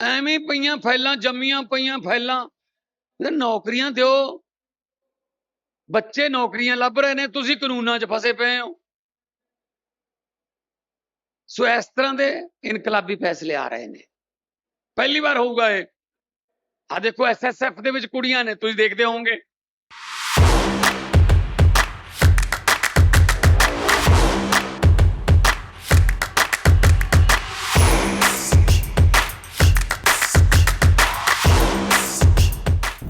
ਐਵੇਂ ਪਈਆਂ ਫੈਲਾਂ ਜੰਮੀਆਂ ਪਈਆਂ ਫੈਲਾਂ ਨੌਕਰੀਆਂ ਦਿਓ। ਬੱਚੇ ਨੌਕਰੀਆਂ ਲੱਭ ਰਹੇ ਨੇ, ਤੁਸੀਂ ਕਾਨੂੰਨਾਂ 'ਚ ਫਸੇ ਪਏ ਹੋ। ਸੋ ਇਸ ਤਰ੍ਹਾਂ ਦੇ ਇਨਕਲਾਬੀ ਫੈਸਲੇ ਆ ਰਹੇ ਨੇ। ਪਹਿਲੀ ਵਾਰ ਹੋਊਗਾ ਇਹ। ਆ ਦੇਖੋ ਐਸਐਸਐਫ ਦੇ ਵਿੱਚ ਕੁੜੀਆਂ ਨੇ, ਤੁਸੀਂ ਦੇਖਦੇ ਹੋਵੋਗੇ।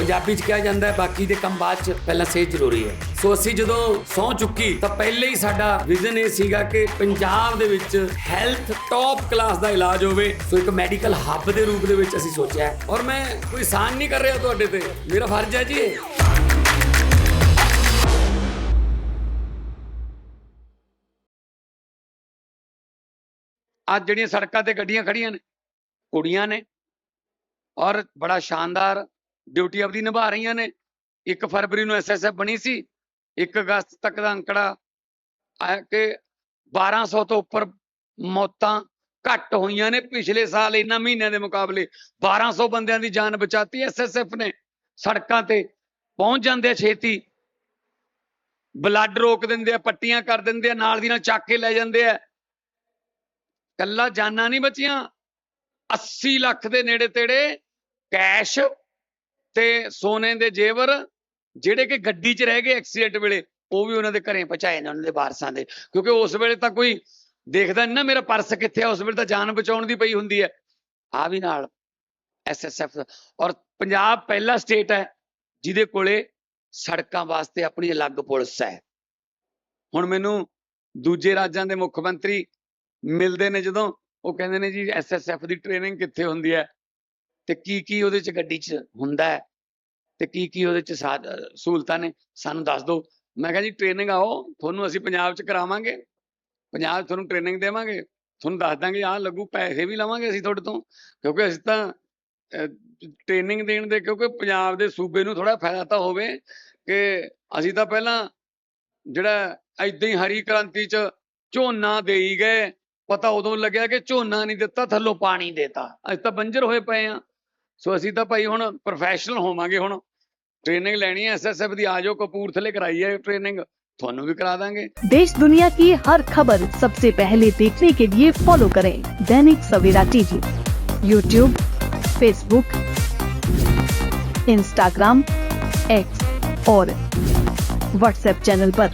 ਪੰਜਾਬੀ 'ਚ ਕਿਹਾ ਜਾਂਦਾ ਹੈ, ਬਾਕੀ ਦੇ ਕੰਮ ਬਾਅਦ 'ਚ ਪਹਿਲਾਂ ਸਿਹਤ ਜ਼ਰੂਰੀ ਹੈ। ਸੋ ਅਸੀਂ ਜਦੋਂ ਸਹੁੰ ਚੁੱਕੀ, ਤਾਂ ਪਹਿਲੇ ਹੀ ਸਾਡਾ ਵਿਜ਼ਨ ਇਹ ਸੀਗਾ ਕਿ ਪੰਜਾਬ ਦੇ ਵਿੱਚ ਹੈਲਥ ਟੌਪ ਕਲਾਸ ਦਾ ਇਲਾਜ ਹੋਵੇ। ਸੋ ਇੱਕ ਮੈਡੀਕਲ ਹੱਬ ਦੇ ਰੂਪ ਦੇ ਵਿੱਚ ਅਸੀਂ ਸੋਚਿਆ ਔਰ ਮੈਂ ਕੋਈ ਸਾਨ ਨਹੀਂ ਕਰ ਰਿਹਾ ਤੁਹਾਡੇ ਤੇ। ਮੇਰਾ ਫਰਜ਼ ਹੈ ਜੀ ਇਹ। ਅੱਜ ਜਿਹੜੀਆਂ ਸੜਕਾਂ ਤੇ ਗੱਡੀਆਂ ਖੜੀਆਂ ਨੇ, ਕੁੜੀਆਂ ਨੇ, ਔਰ ਬੜਾ ਸ਼ਾਨਦਾਰ ਡਿਊਟੀ ਆਪਦੀ ਨਿਭਾ ਰਹੀਆਂ ਨੇ। 1 ਫਰਵਰੀ ਨੂੰ ਐਸਐਸਐਫ ਬਣੀ ਸੀ 1 ਅਗਸਤ ਤੱਕ ਦਾ ਅੰਕੜਾ ਆਇਆ ਕਿ 1200 ਤੋਂ ਉੱਪਰ ਮੌਤਾਂ ਘੱਟ ਹੋਈਆਂ ਨੇ ਪਿਛਲੇ ਸਾਲ ਇਹਨਾਂ ਮਹੀਨਿਆਂ ਦੇ ਮੁਕਾਬਲੇ। 1200 ਬੰਦਿਆਂ ਦੀ ਜਾਨ ਬਚਾਤੀ ਐਸਐਸਐਫ ਨੇ। ਸੜਕਾਂ ਤੇ ਪਹੁੰਚ ਜਾਂਦੇ ਆ ਛੇਤੀ। ਬਲੱਡ ਰੋਕ ਦਿੰਦੇ ਆ, ਪੱਟੀਆਂ ਕਰ ਦਿੰਦੇ ਆ, ਨਾਲ ਦੀ ਨਾਲ ਚੱਕ ਕੇ ਲੈ ਜਾਂਦੇ ਆ। ਕੱਲਾ ਜਾਨਾਂ ਨਹੀਂ ਬਚੀਆਂ। 80 ਲੱਖ ਦੇ ਨੇੜੇ ਤੇੜੇ ਕੈਸ਼ ਤੇ ਸੋਨੇ ਦੇ ਜੇਵਰ ਜਿਹੜੇ ਕਿ ਗੱਡੀ 'ਚ ਰਹਿ ਗਏ ਐਕਸੀਡੈਂਟ ਵੇਲੇ, ਉਹ ਵੀ ਉਹਨਾਂ ਦੇ ਘਰੇ ਪਹੁੰਚਾਏ ਨੇ, ਉਹਨਾਂ ਦੇ ਵਾਰਸਾਂ ਦੇ। ਕਿਉਂਕਿ ਉਸ ਵੇਲੇ ਤਾਂ ਕੋਈ ਦੇਖਦਾ ਨਹੀਂ ਨਾ ਮੇਰਾ ਪਰਸ ਕਿੱਥੇ ਆ, ਉਸ ਵੇਲੇ ਤਾਂ ਜਾਨ ਬਚਾਉਣ ਦੀ ਪਈ ਹੁੰਦੀ ਹੈ। ਆ ਵੀ ਨਾਲ ਐਸਐਸਐਫ ਔਰ ਪੰਜਾਬ ਪਹਿਲਾ ਸਟੇਟ ਹੈ ਜਿਹਦੇ ਕੋਲੇ ਸੜਕਾਂ ਵਾਸਤੇ ਆਪਣੀ ਅਲੱਗ ਪੁਲਿਸ ਹੈ। ਹੁਣ ਮੈਨੂੰ ਦੂਜੇ ਰਾਜਾਂ ਦੇ ਮੁੱਖ ਮੰਤਰੀ ਮਿਲਦੇ ਨੇ ਜਦੋਂ, ਉਹ ਕਹਿੰਦੇ ਨੇ ਜੀ ਐਸਐਸਐਫ ਦੀ ਟ੍ਰੇਨਿੰਗ ਕਿੱਥੇ ਹੁੰਦੀ ਹੈ? ਤੇ ਕੀ ਕੀ ਉਹਦੇ ਚ ਗੱਡੀ ਚ ਹੁੰਦਾ ਹੈ ਤੇ ਕੀ ਕੀ ਉਹਦੇ ਚ ਸਹੂਲਤਾਂ ਨੇ, ਸਾਨੂੰ ਦੱਸ ਦਿਓ। ਮੈਂ ਕਿਹਾ ਜੀ ਟ੍ਰੇਨਿੰਗ ਆਓ, ਤੁਹਾਨੂੰ ਅਸੀਂ ਪੰਜਾਬ ਚ ਕਰਾਵਾਂਗੇ। ਪੰਜਾਬ ਤੁਹਾਨੂੰ ਟ੍ਰੇਨਿੰਗ ਦੇਵਾਂਗੇ। ਤੁਹਾਨੂੰ ਦੱਸ ਦਾਂਗੇ, ਆਹ ਲੱਗੂ, ਪੈਸੇ ਵੀ ਲਵਾਂਗੇ ਅਸੀਂ ਤੁਹਾਡੇ ਤੋਂ। ਕਿਉਂਕਿ ਅਸੀਂ ਤਾਂ ਟ੍ਰੇਨਿੰਗ ਦੇਣ ਦੇ, ਕਿਉਂਕਿ ਪੰਜਾਬ ਦੇ ਸੂਬੇ ਨੂੰ ਥੋੜਾ ਫਾਇਦਾ ਤਾਂ ਹੋਵੇ ਕਿ ਅਸੀਂ ਤਾਂ ਪਹਿਲਾਂ ਜਿਹੜਾ ਏਦਾਂ ਹੀ ਹਰੀ ਕ੍ਰਾਂਤੀ 'ਚ ਝੋਨਾ ਦੇਈ ਗਏ, ਪਤਾ ਉਦੋਂ ਲੱਗਿਆ ਕਿ ਝੋਨਾ ਨਹੀਂ ਦਿੱਤਾ, ਥੱਲੋਂ ਪਾਣੀ ਦੇਤਾ। ਅਸੀਂ ਤਾਂ ਬੰਜਰ ਹੋਏ ਪਏ ਆ ਸੋ ਅਸੀਂ ਤਾਂ ਭਾਈ ਹੁਣ ਪ੍ਰੋਫੈਸ਼ਨਲ ਹੋਵਾਂਗੇ ਹੁਣ ਟ੍ਰੇਨਿੰਗ ਲੈਣੀ ਹੈ ਐਸਐਸਐਫ ਦੀ ਆਜੋ ਕਪੂਰਥਲੇ ਕਰਾਈ ਹੈ ਟ੍ਰੇਨਿੰਗ ਤੁਹਾਨੂੰ ਵੀ ਕਰਾ ਦਾਂਗੇ देश दुनिया की हर खबर सबसे पहले देखने के लिए फॉलो करें Dainik Savera TV YouTube Facebook Instagram X और व्हाट्सएप चैनल पर।